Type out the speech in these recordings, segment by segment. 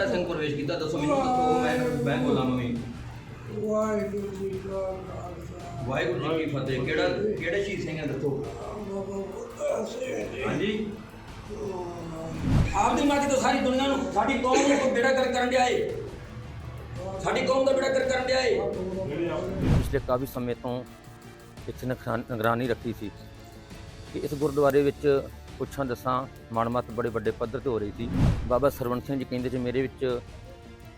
ਕਿਹੜਾ ਸਿੰਘ ਪ੍ਰਵੇਸ਼ ਕੀਤਾ ਦੱਸੋ ਮੈਨੂੰ ਦੱਸੋ ਮੈਂ ਮੈਂ ਬੋਲਾਂ ਮੈਂ ਵਾਹਿਗੁਰੂ ਜੀ ਕਾ ਖਾਲਸਾ। ਵਾਹਿਗੁਰੂ ਜੀ ਕੀ ਫਤਿਹ ਕਿਹੜਾ ਕਿਹੜੇ ਸ਼ਹੀਦ ਸਿੰਘ ਹੈ ਦੱਸੋ? ਬਾਬਾ ਬੁੱਢਾ ਸਿੰਘ ਜੀ। ਹਾਂਜੀ। ਆਪਦੀ ਮਰਜ਼ੀ ਤੋਂ ਸਾਰੀ ਦੁਨੀਆ ਨੂੰ ਸਾਡੀ ਕੌਮ ਨੂੰ ਬੇੜਾ ਕਰ ਕਰਨ ਡਿਆ ਏ। ਸਾਡੀ ਕੌਮ ਦਾ ਬੇੜਾ ਕਰ ਕਰਨ ਡਿਆ ਏ। ਪਿਛਲੇ ਕਾਫੀ ਸਮੇਂ ਤੋਂ ਇੱਥੇ ਨਿਗਰਾਨ- ਨਿਗਰਾਨੀ ਰੱਖੀ ਸੀ ਕਿ ਇਸ ਗੁਰਦੁਆਰੇ ਵਿੱਚ ਪੁੱਛਾਂ ਦੱਸਾਂ ਮਨਮਤ ਬੜੇ ਵੱਡੇ ਪੱਧਰ ਤੇ ਹੋ ਰਹੀ ਸੀ। ਬਾਬਾ ਸਰਵਣ ਸਿੰਘ ਜੀ ਕਹਿੰਦੇ ਸੀ, ਮੇਰੇ ਵਿੱਚ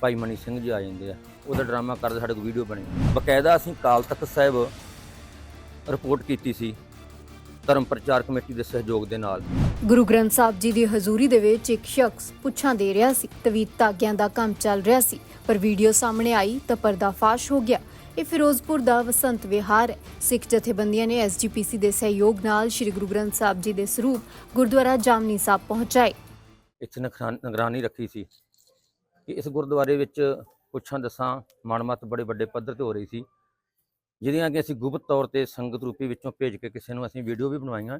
ਭਾਈ ਮਨੀ ਸਿੰਘ ਜੀ ਆ ਜਾਂਦੇ ਆ। ਉਹਦਾ ਡਰਾਮਾ ਕਰਦੇ, ਸਾਡੇ ਕੋਲ ਵੀਡੀਓ ਬਣੀ। ਬਕਾਇਦਾ ਅਸੀਂ ਕਾਲ ਤਖਤ ਸਾਹਿਬ ਰਿਪੋਰਟ ਕੀਤੀ ਸੀ, ਧਰਮ ਪ੍ਰਚਾਰ ਕਮੇਟੀ ਦੇ ਸਹਿਯੋਗ ਦੇ ਨਾਲ। ਗੁਰੂ ਗ੍ਰੰਥ ਸਾਹਿਬ ਜੀ ਦੀ ਹਜ਼ੂਰੀ ਦੇ ਵਿੱਚ ਇੱਕ ਸ਼ਖਸ ਪੁੱਛਾਂ ਦੇ ਰਿਹਾ ਸੀ। ਤਵੀਤ ਤਾਗਿਆਂ ਦਾ ਕੰਮ ਚੱਲ ਰਿਹਾ ਸੀ, ਪਰ ਵੀਡੀਓ ਸਾਹਮਣੇ ਆਈ ਤਾਂ ਪਰਦਾਫਾਸ਼ ਹੋ ਗਿਆ। ਇਹ ਫਿਰੋਜ਼ਪੁਰ ਦਾ ਵਸੰਤ ਵਿਹਾਰ ਹੈ। ਸਿੱਖ ਜਥੇਬੰਦੀਆਂ ਨੇ ਐਸਜੀਪੀਸੀ ਦੇ ਸਹਿਯੋਗ ਨਾਲ ਸ੍ਰੀ ਗੁਰੂ ਗ੍ਰੰਥ ਸਾਹਿਬ ਜੀ ਦੇ ਸਰੂਪ ਗੁਰਦੁਆਰਾ ਜਾਮਨੀ ਸਾਹਿਬ ਪਹੁੰਚਾਏ। ਇੱਥੇ ਨਿਗਰਾਨ- ਨਿਗਰਾਨੀ ਰੱਖੀ ਸੀ ਕਿ ਇਸ ਗੁਰਦੁਆਰੇ ਵਿੱਚ ਪੁੱਛਾਂ ਦੱਸਾਂ ਮਨਮਤ ਬੜੇ ਵੱਡੇ ਪੱਧਰ ਤੇ ਹੋ ਰਹੀ ਸੀ ਜਿਹਦੀਆਂ ਕਿ ਅਸੀਂ ਗੁਪਤ ਤੌਰ ਤੇ ਸੰਗਤ ਰੂਪੀ ਵਿੱਚੋਂ ਭੇਜ ਕੇ ਕਿਸੇ ਨੂੰ ਅਸੀਂ ਵੀਡੀਓ ਵੀ ਬਣਵਾਈਆਂ।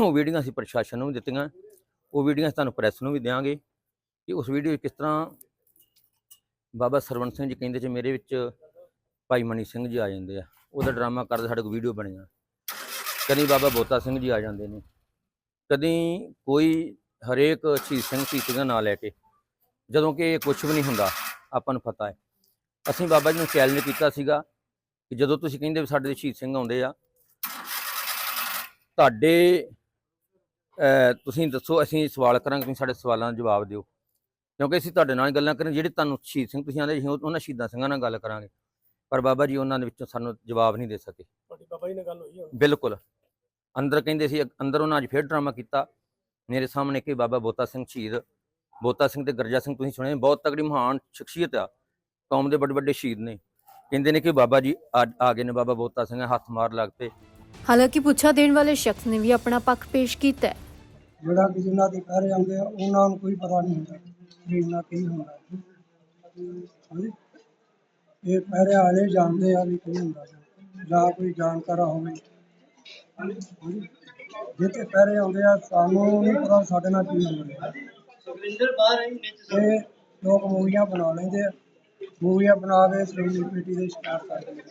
ਉਹ ਵੀਡੀਓ ਅਸੀਂ ਪ੍ਰਸ਼ਾਸਨ ਨੂੰ ਵੀ ਦਿੱਤੀਆਂ, ਉਹ ਵੀਡੀਓ ਅਸੀਂ ਤੁਹਾਨੂੰ ਪ੍ਰੈਸ ਨੂੰ ਵੀ ਦਿਆਂਗੇ ਕਿ ਉਸ ਵੀਡੀਓ ਵਿੱਚ ਕਿਸ ਤਰ੍ਹਾਂ ਬਾਬਾ ਸਰਵਣ ਸਿੰਘ ਜੀ ਕਹਿੰਦੇ ਜੇ ਮੇਰੇ ਵਿੱਚ ਭਾਈ ਮਨੀ ਸਿੰਘ ਜੀ ਆ ਜਾਂਦੇ ਆ। ਉਹਦਾ ਡਰਾਮਾ ਕਰਦੇ, ਸਾਡੇ ਕੋਲ ਵੀਡੀਓ ਬਣੀਆਂ। ਕਦੀ ਬਾਬਾ ਬੋਤਾ ਸਿੰਘ ਜੀ ਆ ਜਾਂਦੇ ਨੇ। ਕਦੀ ਕੋਈ ਹਰੇਕ ਸ਼ਹੀਦ ਸਿੰਘ ਸ਼ਹੀਦ ਦਾ ਨਾਂ ਲੈ ਕੇ। ਜਦੋਂ ਕਿ ਇਹ ਕੁਝ ਵੀ ਨਹੀਂ ਹੁੰਦਾ, ਆਪਾਂ ਨੂੰ ਪਤਾ ਹੈ। ਅਸੀਂ ਬਾਬਾ ਜੀ ਨੂੰ ਚੈਲੰਜ ਕੀਤਾ ਸੀਗਾ ਕਿ ਜਦੋਂ ਤੁਸੀਂ ਕਹਿੰਦੇ ਵੀ ਸਾਡੇ ਸ਼ਹੀਦ ਸਿੰਘ ਆਉਂਦੇ ਆ, ਤੁਹਾਡੇ ਤੁਸੀਂ ਦੱਸੋ, ਅਸੀਂ ਸਵਾਲ ਕਰਾਂਗੇ, ਤੁਸੀਂ ਸਾਡੇ ਸਵਾਲਾਂ ਦਾ ਜਵਾਬ ਦਿਓ। ਕਿਉਂਕਿ ਅਸੀਂ ਤੁਹਾਡੇ ਨਾਲ ਗੱਲਾਂ ਕਰਾਂ ਜਿਹੜੇ ਤੁਹਾਨੂੰ ਸ਼ਹੀਦ ਸਿੰਘ ਤੁਸੀਂ ਆਂਦੇ ਉਹਨਾਂ ਸ਼ਹੀਦਾਂ ਸਿੰਘਾਂ ਨਾਲ ਗੱਲ ਕਰਾਂਗੇ। ਪਰ ਬਾਬਾ ਜੀ ਉਹਨਾਂ ਦੇ ਵਿੱਚੋਂ ਸਾਨੂੰ ਜਵਾਬ ਨਹੀਂ ਦੇ ਸਕੇ। ਤੁਹਾਡੀ ਬਾਬਾ ਜੀ ਨਾਲ ਗੱਲ ਹੋਈ ਹੁਣ। ਬਿਲਕੁਲ। ਅੰਦਰ ਕਹਿੰਦੇ ਸੀ ਅੰਦਰ ਉਹਨਾਂ ਅੱਜ ਫੇਰ ਡਰਾਮਾ ਕੀਤਾ। ਮੇਰੇ ਸਾਹਮਣੇ ਕਿ ਬਾਬਾ ਬੋਤਾ ਸਿੰਘ ਸ਼ਹੀਦ ਬੋਤਾ ਸਿੰਘ ਤੇ ਗਰਜਾ ਸਿੰਘ ਤੁਸੀਂ ਸੁਣਿਆ ਬਹੁਤ ਤਗੜੀ ਮਹਾਨ ਸ਼ਖਸੀਅਤ ਆ। ਕੌਮ ਦੇ ਵੱਡੇ ਵੱਡੇ ਸ਼ਹੀਦ ਨੇ। ਕਹਿੰਦੇ ਨੇ ਕਿ ਬਾਬਾ ਜੀ ਅੱਜ ਆ ਗਏ ਨੇ ਬਾਬਾ ਬੋਤਾ ਸਿੰਘ ਹੱਥ ਮਾਰ ਲੱਗ ਪਏ। ਹਾਲਾਂਕਿ ਪੁੱਛਾ ਦੇਣ ਵਾਲੇ ਸ਼ਖਸ ਨੇ ਵੀ ਆਪਣਾ ਪੱਖ ਪੇਸ਼ ਕੀਤਾ ਜਿਹੜਾ ਕਿ ਜਿਨ੍ਹਾਂ ਦੇ ਪਹਿਰੇ ਆਉਂਦੇ ਆ ਉਹਨਾਂ ਨੂੰ ਕੋਈ ਪਤਾ ਨਹੀਂ ਹੁੰਦਾ ਵੀ ਇੰਨਾ ਕੀ ਹੁੰਦਾ। ਹਾਂਜੀ। ਇਹ ਪਹਿਰੇ ਵਾਲੇ ਜਾਣਦੇ ਆ ਵੀ ਕੀ ਹੁੰਦਾ ਜਾਂ ਕੋਈ ਜਾਣਕਾਰਾ ਹੋਵੇ। ਜਿੱਥੇ ਪਹਿਰੇ ਆਉਂਦੇ ਆ ਸਾਨੂੰ ਨਹੀਂ ਪਤਾ ਸਾਡੇ ਨਾਲ ਕੀ ਹੁੰਦਾ। ਇਹ ਲੋਕ ਮੂਵੀਆਂ ਬਣਾ ਲੈਂਦੇ ਆ। ਮੂਵੀਆਂ ਬਣਾ ਕੇ ਕਮੇਟੀ ਦੇ ਸ਼ਿਕਾਰ ਕਰਦੇ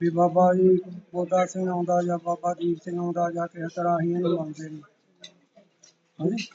ਵੀ ਬਾਬਾ ਜੀ ਬੋਦਾ ਸਿੰਘ ਆਉਂਦਾ ਜਾਂ ਬਾਬਾ ਦੀਪ ਸਿੰਘ ਆਉਂਦਾ ਜਾਂ ਕਿਸੇ ਤਰ੍ਹਾਂ ਅਸੀਂ ਇਹਨੂੰ ਮੰਨਦੇ ਨਹੀਂ ਹਾਂਜੀ।